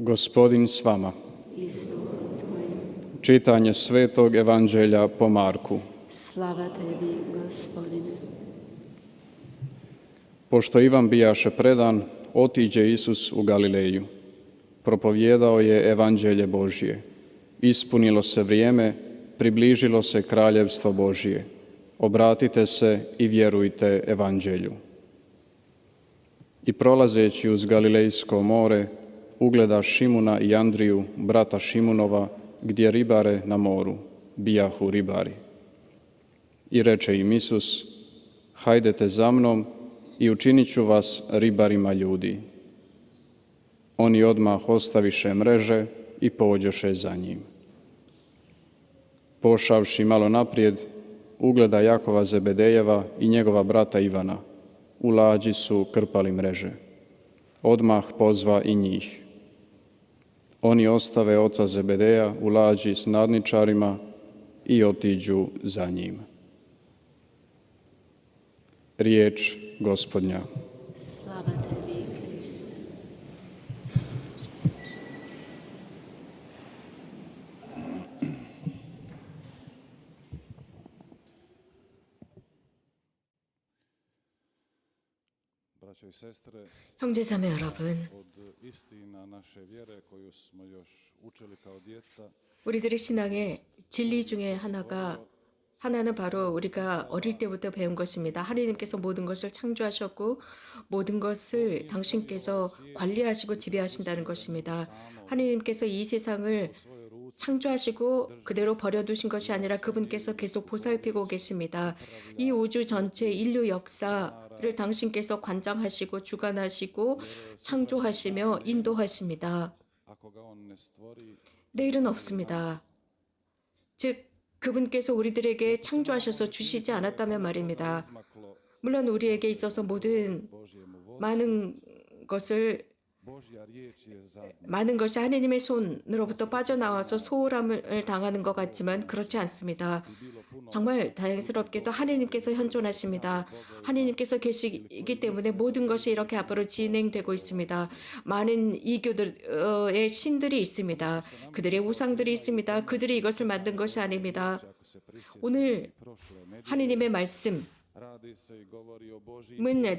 Gospodin s vama. Čitanje Svetog Evanđelja po Marku. Slava tebi, gospodine. Pošto Ivan bijaše predan, otiđe Isus u Galileju. Propovjedao je Evanđelje Božje. Ispunilo se vrijeme, približilo se kraljevstvo Božje. Obratite se i vjerujte Evanđelju. I prolazeći uz Galilejsko more, ugleda Šimuna i Andriju, brata Šimunova, gdje ribare na moru, bijahu ribari. I reče im Isus, hajdete za mnom i učinit ću vas ribarima ljudi. Oni odmah ostaviše mreže i pođoše za njim. Pošavši malo naprijed, ugleda Jakova Zebedejeva i njegova brata Ivana. U lađi su krpali mreže. Odmah pozva i njih. Oni ostave oca Zebedeja u lađi s nadničarima i otiđu za njim. Riječ gospodnja. 형제 자매 여러분, učili kao djeca, 우리들의 신앙의 진리 중에 하나가 하나는 바로 우리가 어릴 때부터 배운 것입니다. 하나님께서 모든 것을 창조하셨고 모든 것을 당신께서 관리하시고 지배하신다는 것입니다. 하나님께서 이 세상을 창조하시고 그대로 버려두신 것이 아니라 그분께서 계속 보살피고 계십니다. 이 우주 전체 인류 역사 를 당신께서 관장하시고 주관하시고 창조하시며 인도하십니다. 내일은 없습니다. 즉, 그분께서 우리들에게 창조하셔서 주시지 않았다면 말입니다. 물론 우리에게 있어서 모든 많은 것을 Zadnja. 많은 것이 하느님의 손으로부터 빠져나와서 소홀함을 당하는 것 같지만 그렇지 않습니다. 정말 다행스럽게도 하느님께서 현존하십니다. 하느님께서 계시기 때문에 모든 것이 이렇게 앞으로 진행되고 있습니다. 많은 이교들의 신들이 있습니다. 그들의 우상들이 있습니다. 그들이 이것을 만든 것이 아닙니다. 오늘 하느님의 말씀은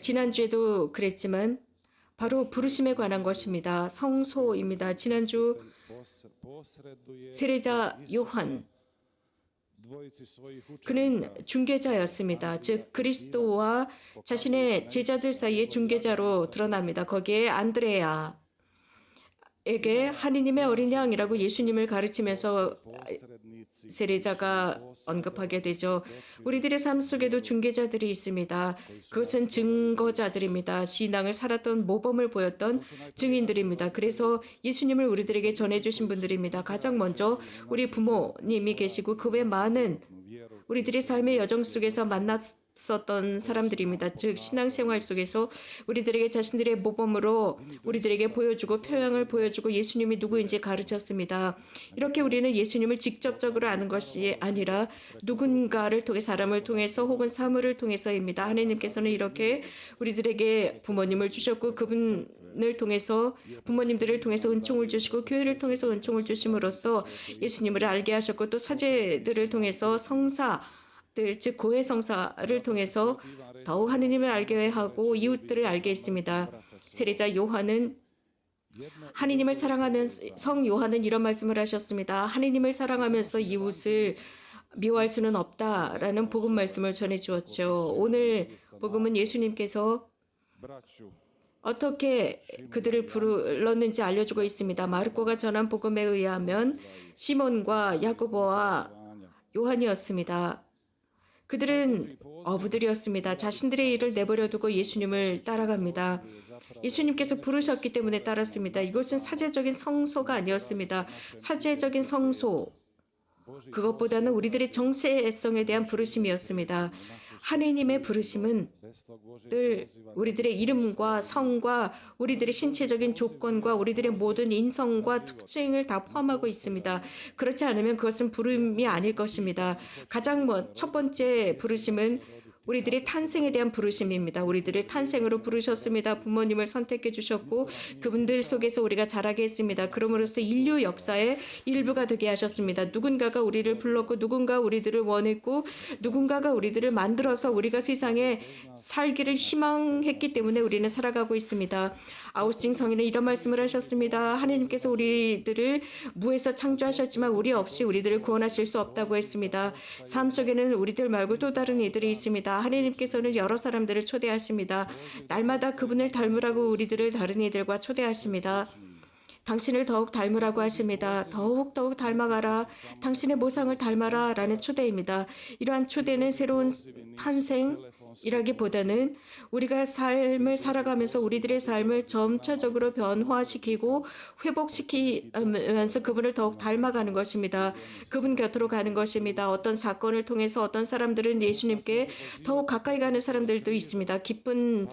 지난주에도 그랬지만 바로 부르심에 관한 것입니다. 성소입니다. 지난주 세례자 요한. 그는 중개자였습니다. 즉 그리스도와 자신의 제자들 사이의 중개자로 드러납니다. 거기에 안드레아 에게 하느님의 어린 양이라고 예수님을 가르치면서 세례자가 언급하게 되죠. 우리들의 삶 속에도 중개자들이 있습니다. 그것은 증거자들입니다. 신앙을 살았던 모범을 보였던 증인들입니다. 그래서 예수님을 우리들에게 전해주신 분들입니다. 가장 먼저 우리 부모님이 계시고 그 외 많은 우리들의 삶의 여정 속에서 만났 었던 사람들입니다. 즉 신앙생활 속에서 우리들에게 자신들의 모범으로 우리들에게 보여주고 표양을 보여주고 예수님이 누구인지 가르쳤습니다. 이렇게 우리는 예수님을 직접적으로 아는 것이 아니라 누군가를 통해 사람을 통해서 혹은 사물을 통해서입니다. 하나님께서는 이렇게 우리들에게 부모님을 주셨고 그분 을 통해서 부모님들을 통해서 은총을 주시고 교회를 통해서 은총을 주심으로써 예수님을 알게 하셨고 또 사제들을 통해서 성사 들 즉 고해 성사를 통해서 더욱 하느님을 알게 하고 이웃들을 알게 했습니다. 세례자 요한은 하느님을 사랑하면서 성 요한은 이런 말씀을 하셨습니다. 하느님을 사랑하면서 이웃을 미워할 수는 없다라는 복음 말씀을 전해 주었죠. 오늘 복음은 예수님께서 어떻게 그들을 불렀는지 알려주고 있습니다. 마르코가 전한 복음에 의하면 시몬과 야고보와 요한이었습니다. 그들은 어부들이었습니다. 자신들의 일을 내버려 두고 예수님을 따라갑니다. 예수님께서 부르셨기 때문에 따랐습니다. 이것은 사제적인 성소가 아니었습니다. 사제적인 성소 그것보다는 우리들의 정체성에 대한 부르심이었습니다. 하느님의 부르심은 늘 우리들의 이름과 성과 우리들의 신체적인 조건과 우리들의 모든 인성과 특징을 다 포함하고 있습니다. 그렇지 않으면 그것은 부름이 아닐 것입니다. 가장 뭐첫 번째 부르심은 우리들의 탄생에 대한 부르심입니다. 우리들을 탄생으로 부르셨습니다. 부모님을 선택해 주셨고 그분들 속에서 우리가 자라게 했습니다. 그럼으로써 인류 역사의 일부가 되게 하셨습니다. 누군가가 우리를 불렀고 누군가 우리들을 원했고 누군가가 우리들을 만들어서 우리가 세상에 살기를 희망했기 때문에 우리는 살아가고 있습니다. 아우스팅 성인은 이런 말씀을 하셨습니다. 하나님께서 우리들을 무에서 창조하셨지만 우리 없이 우리들을 구원하실 수 없다고 했습니다. 삶 속에는 우리들 말고 또 다른 이들이 있습니다. 하나님께서는 여러 사람들을 초대하십니다. 날마다 그분을 닮으라고 우리들을 다른 이들과 초대하십니다. 당신을 더욱 닮으라고 하십니다. 더욱 더욱 닮아가라. 당신의 모상을 닮아라. 라는 초대입니다. 이러한 초대는 새로운 탄생 이라기보다는 우리가 삶을 살아가면서 우리들의 삶을 점차적으로 변화시키고 회복시키면서 그분을 더욱 닮아가는 것입니다. 그분 곁으로 가는 것입니다. 어떤 사건을 통해서 어떤 사람들은 예수님께 더욱 가까이 가는 사람들도 있습니다. 기쁜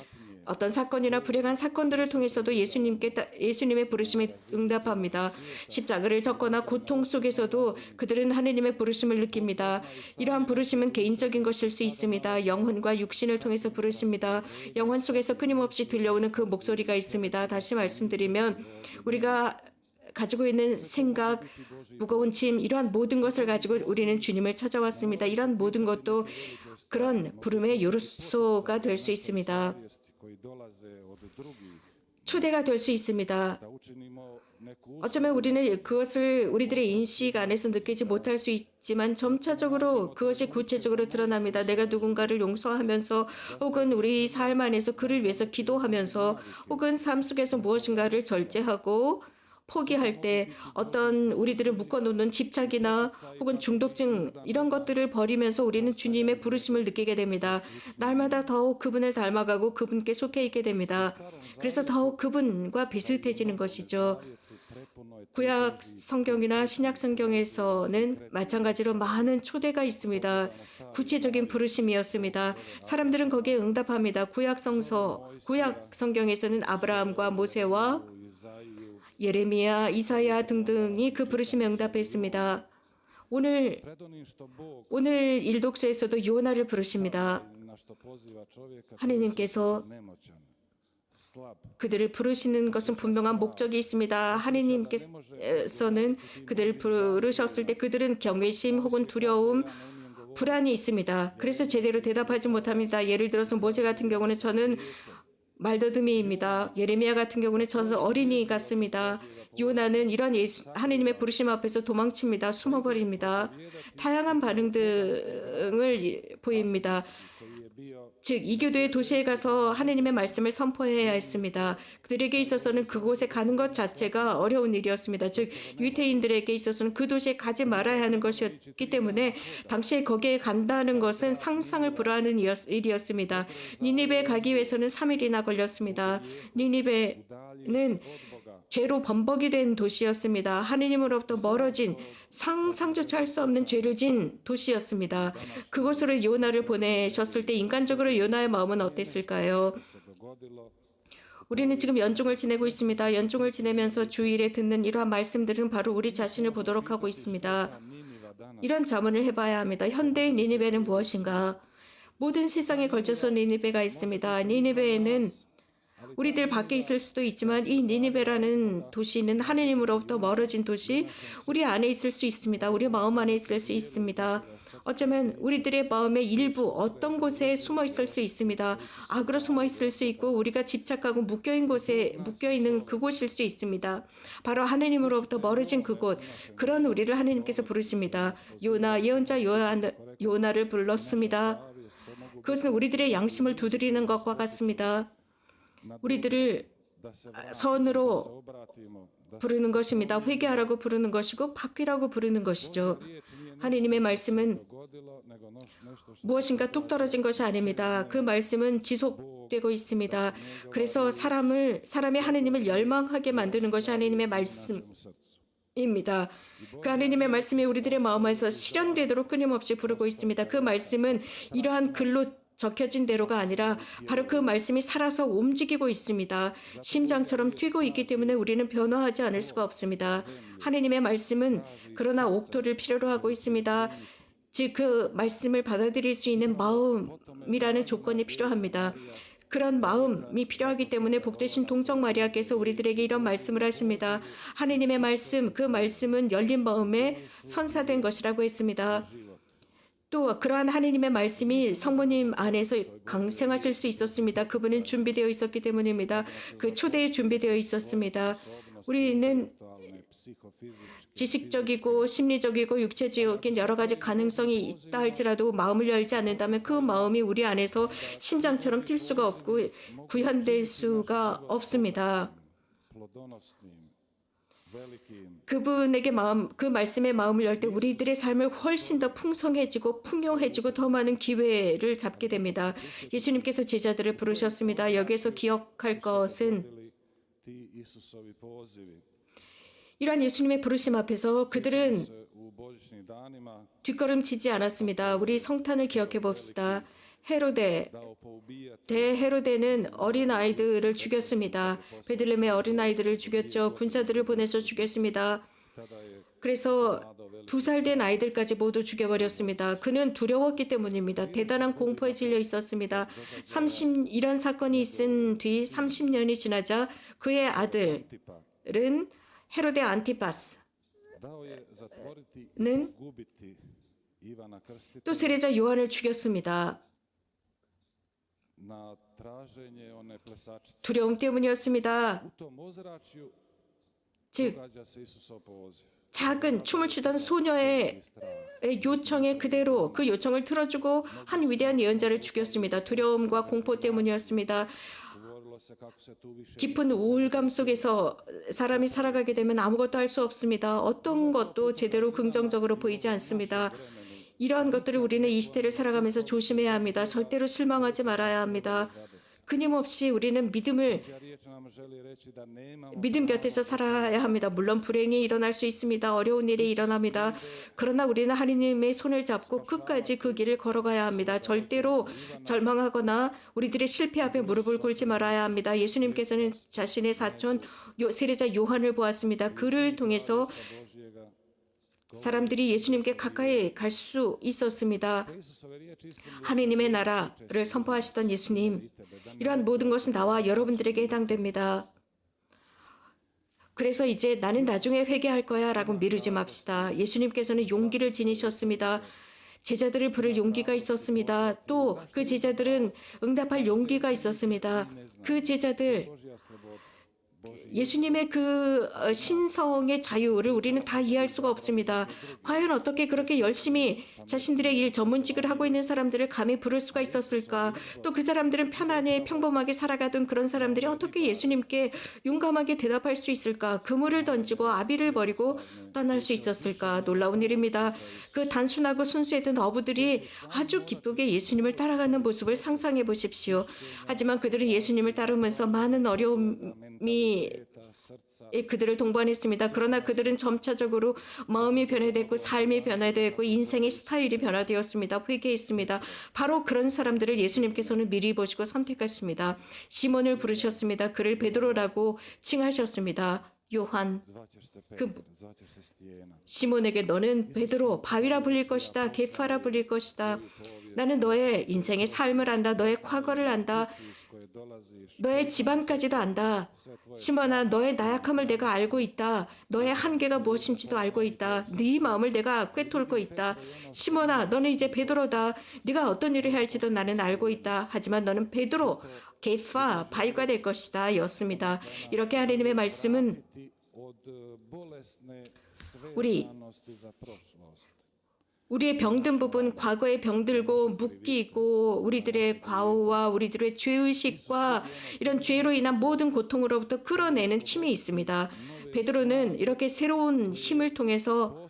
어떤 사건이나 불행한 사건들을 통해서도 예수님께 따- 예수님의 부르심에 응답합니다. 십자가를 졌거나 고통 속에서도 그들은 하느님의 부르심을 느낍니다. 이러한 부르심은 개인적인 것일 수 있습니다. 영혼과 육신을 통해서 부르십니다. 영혼 속에서 끊임없이 들려오는 그 목소리가 있습니다. 다시 말씀드리면 우리가 가지고 있는 생각, 무거운 짐, 이러한 모든 것을 가지고 우리는 주님을 찾아왔습니다. 이러한 모든 것도 그런 부름의 요소가 될 수 있습니다. 초대가 될 수 있습니다. 어쩌면 우리는 그것을 우리들의 인식 안에서 느끼지 못할 수 있지만 점차적으로 그것이 구체적으로 드러납니다. 내가 누군가를 용서하면서 혹은 우리 삶 안에서 그를 위해서 기도하면서 혹은 삶 속에서 무엇인가를 절제하고 포기할 때 어떤 우리들을 묶어놓는 집착이나 혹은 중독증 이런 것들을 버리면서 우리는 주님의 부르심을 느끼게 됩니다. 날마다 더욱 그분을 닮아가고 그분께 속해 있게 됩니다. 그래서 더욱 그분과 비슷해지는 것이죠. 구약 성경이나 신약 성경에서는 마찬가지로 많은 초대가 있습니다. 구체적인 부르심이었습니다. 사람들은 거기에 응답합니다. 구약 성서, 구약 성경에서는 아브라함과 모세와 예레미야, 이사야 등등이 그 부르심에 응답했습니다. 오늘 오늘 일독서에서도 요나를 부르십니다. 하느님께서 그들을 부르시는 것은 분명한 목적이 있습니다. 하느님께서는 그들을 부르셨을 때 그들은 경외심 혹은 두려움, 불안이 있습니다. 그래서 제대로 대답하지 못합니다. 예를 들어서 모세 같은 경우는 저는 말더듬이입니다. 예레미야 같은 경우는 저는 어린이 같습니다. 요나는 이런 예수, 하느님의 부르심 앞에서 도망칩니다. 숨어버립니다. 다양한 반응 등을 보입니다. 즉 이교도의 도시에 가서 하느님의 말씀을 선포해야 했습니다. 그들에게 있어서는 그곳에 가는 것 자체가 어려운 일이었습니다. 즉 유태인들에게 있어서는 그 도시에 가지 말아야 하는 것이었기 때문에 당시에 거기에 간다는 것은 상상을 불허하는 이었- 일이었습니다. 니니베에 가기 위해서는 3일이나 걸렸습니다. 니니베는 죄로 범벅이 된 도시였습니다. 하느님으로부터 멀어진 상상조차 할 수 없는 죄를 진 도시였습니다. 그곳으로 요나를 보내셨을 때 인간적으로 요나의 마음은 어땠을까요? 우리는 지금 연중을 지내고 있습니다. 연중을 지내면서 주일에 듣는 이러한 말씀들은 바로 우리 자신을 보도록 하고 있습니다. 이런 자문을 해봐야 합니다. 현대의 니니베는 무엇인가? 모든 세상에 걸쳐서 니니베가 있습니다. 니니베에는 우리들 밖에 있을 수도 있지만 이 니니베라는 도시는 하느님으로부터 멀어진 도시, 우리 안에 있을 수 있습니다. 우리 마음 안에 있을 수 있습니다. 어쩌면 우리들의 마음의 일부 어떤 곳에 숨어 있을 수 있습니다. 악으로 숨어 있을 수 있고 우리가 집착하고 묶여 있는 곳에 묶여 있는 그곳일 수 있습니다. 바로 하느님으로부터 멀어진 그곳, 그런 우리를 하느님께서 부르십니다. 요나 예언자 요나, 요나를 불렀습니다. 그것은 우리들의 양심을 두드리는 것과 같습니다. 우리들을 선으로 부르는 것입니다. 회개하라고 부르는 것이고 바뀌라고 부르는 것이죠. 하느님의 말씀은 무엇인가 뚝 떨어진 것이 아닙니다. 그 말씀은 지속되고 있습니다. 그래서 사람을 사람이 하느님을 열망하게 만드는 것이 하느님의 말씀. 입니다. 그 하느님의 말씀이 우리들의 마음에서 실현되도록 끊임없이 부르고 있습니다. 그 말씀은 이러한 글로 적혀진 대로가 아니라 바로 그 말씀이 살아서 움직이고 있습니다. 심장처럼 뛰고 있기 때문에 우리는 변화하지 않을 수가 없습니다. 하느님의 말씀은 그러나 옥토를 필요로 하고 있습니다. 즉 그 말씀을 받아들일 수 있는 마음이라는 조건이 필요합니다. 그런 마음이 필요하기 때문에 복되신 동정 마리아께서 우리들에게 이런 말씀을 하십니다. 하느님의 말씀, 그 말씀은 열린 마음에 선사된 것이라고 했습니다. 또 그러한 하느님의 말씀이 성모님 안에서 강생하실 수 있었습니다. 그분은 준비되어 있었기 때문입니다. 그 초대에 준비되어 있었습니다. 우리는 지식적이고 심리적이고 육체적인 여러 가지 가능성이 있다 할지라도 마음을 열지 않는다면 그 마음이 우리 안에서 심장처럼 뛸 수가 없고 구현될 수가 없습니다. 그분에게 마음, 그 말씀의 마음을 열 때 우리들의 삶을 훨씬 더 풍성해지고 풍요해지고 더 많은 기회를 잡게 됩니다. 예수님께서 제자들을 부르셨습니다. 여기에서 기억할 것은. 이러한 예수님의 부르심 앞에서 그들은 뒷걸음치지 않았습니다. 우리 성탄을 기억해 봅시다. 헤로데 대헤로데는 어린 아이들을 죽였습니다. 베들레헴의 어린 아이들을 죽였죠. 군사들을 보내서 죽였습니다. 그래서 두 살 된 아이들까지 모두 죽여버렸습니다. 그는 두려웠기 때문입니다. 대단한 공포에 질려 있었습니다. 30 이런 사건이 있은 뒤 30년이 지나자 그의 아들은 헤로데 안티파스는 또 세례자 요한을 죽였습니다. 두려움 때문이었습니다. 즉. 작은 춤을 추던 소녀의 요청에 그대로 그 요청을 틀어주고 한 위대한 예언자를 죽였습니다. 두려움과 공포 때문이었습니다. 깊은 우울감 속에서 사람이 살아가게 되면 아무것도 할 수 없습니다. 어떤 것도 제대로 긍정적으로 보이지 않습니다. 이러한 것들을 우리는 이 시대를 살아가면서 조심해야 합니다. 절대로 실망하지 말아야 합니다. 끊임없이 우리는 믿음을 믿음 곁에서 살아야 합니다. 물론 불행이 일어날 수 있습니다. 어려운 일이 일어납니다. 그러나 우리는 하나님의 손을 잡고 끝까지 그 길을 걸어가야 합니다. 절대로 절망하거나 우리들의 실패 앞에 무릎을 꿇지 말아야 합니다. 예수님께서는 자신의 사촌 요- 세례자 요한을 보았습니다. 그를 통해서. 사람들이 예수님께 가까이 갈 수 있었습니다. 하느님의 나라를 선포하시던 예수님, 이러한 모든 것은 나와 여러분들에게 해당됩니다. 그래서 이제 나는 나중에 회개할 거야 라고 미루지 맙시다. 예수님께서는 용기를 지니셨습니다. 제자들을 부를 용기가 있었습니다. 또 그 제자들은 응답할 용기가 있었습니다. 그 제자들, 예수님의 그 어, 신성의 자유를 우리는 다 이해할 수가 없습니다. 과연 어떻게 그렇게 열심히 자신들의 일 전문직을 하고 있는 사람들을 감히 부를 수가 있었을까? 또 그 사람들은 편안히 평범하게 살아가던 그런 사람들이 어떻게 예수님께 용감하게 대답할 수 있을까? 그물을 던지고 아비를 버리고 떠날 수 있었을까? 놀라운 일입니다. 그 단순하고 순수했던 어부들이 아주 기쁘게 예수님을 따라가는 모습을 상상해 보십시오. 하지만 그들은 예수님을 따르면서 많은 어려움이 그들을 동반했습니다. 그러나 그들은 점차적으로 마음이 변화됐고 삶이 변화되었고 인생의 스타일이 변화되었습니다. 회개했습니다. 바로 그런 사람들을 예수님께서는 미리 보시고 선택하십니다. 시몬을 부르셨습니다. 그를 베드로라고 칭하셨습니다. 요한 Stijena. 시몬에게 너는 베드로 바위라 불릴 것이다. 게파라 불릴 것이다. 나는 너의 인생의 삶을 안다. 너의 과거를 안다. 너의 집안까지도 안다. 시몬아, 너의 나약함을 내가 알고 있다. 너의 한계가 무엇인지도 알고 있다. 네 마음을 내가 꿰뚫고 있다. 시몬아, 너는 이제 베드로다. 네가 어떤 일을 해야 할지도 나는 알고 있다. 하지만 너는 베드로, 게파, 바위가 될 것이다. 였습니다. 이렇게 하나님의 말씀은 우리. 우리의 병든 부분, 과거의 병들고 묶이고 우리들의 과오와 우리들의 죄의식과 이런 죄로 인한 모든 고통으로부터 끌어내는 힘이 있습니다. 베드로는 이렇게 새로운 힘을 통해서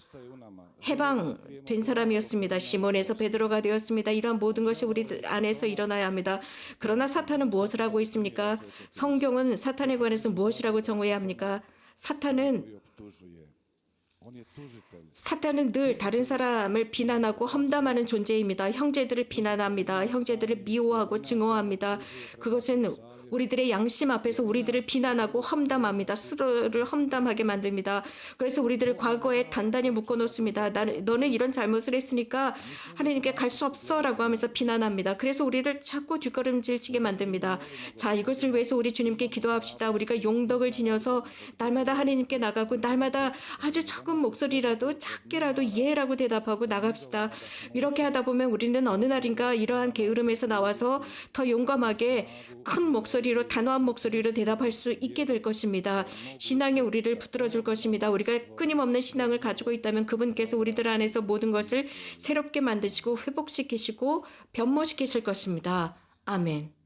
해방된 사람이었습니다. 시몬에서 베드로가 되었습니다. 이러한 모든 것이 우리 안에서 일어나야 합니다. 그러나 사탄은 무엇을 하고 있습니까? 성경은 사탄에 관해서 무엇이라고 정의해야 합니까? 사탄은. 사탄은 늘 다른 사람을 비난하고 험담하는 존재입니다. 형제들을 비난합니다. 형제들을 미워하고 증오합니다. 그것은 우리들의 양심 앞에서 우리들을 비난하고 험담합니다. 스스로를 험담하게 만듭니다. 그래서 우리들을 과거에 단단히 묶어 놓습니다. 나는 너는 이런 잘못을 했으니까 하나님께 갈 수 없어 라고 하면서 비난합니다. 그래서 우리를 자꾸 뒷걸음질 치게 만듭니다. 자, 이것을 위해서 우리 주님께 기도합시다. 우리가 용덕을 지녀서 날마다 하나님께 나가고 날마다 아주 적은 목소리라도 작게라도 예라고 대답하고 나갑시다. 이렇게 하다 보면 우리는 어느 날인가 이러한 게으름에서 나와서 더 용감하게 큰 목소리로 단호한 목소리로 대답할 수 있게 될 것입니다. 신앙이 우리를 붙들어 줄 것입니다. 우리가 끊임없는 신앙을 가지고 있다면 그분께서 우리들 안에서 모든 것을 새롭게 만드시고 회복시키시고 변모시키실 것입니다. 아멘.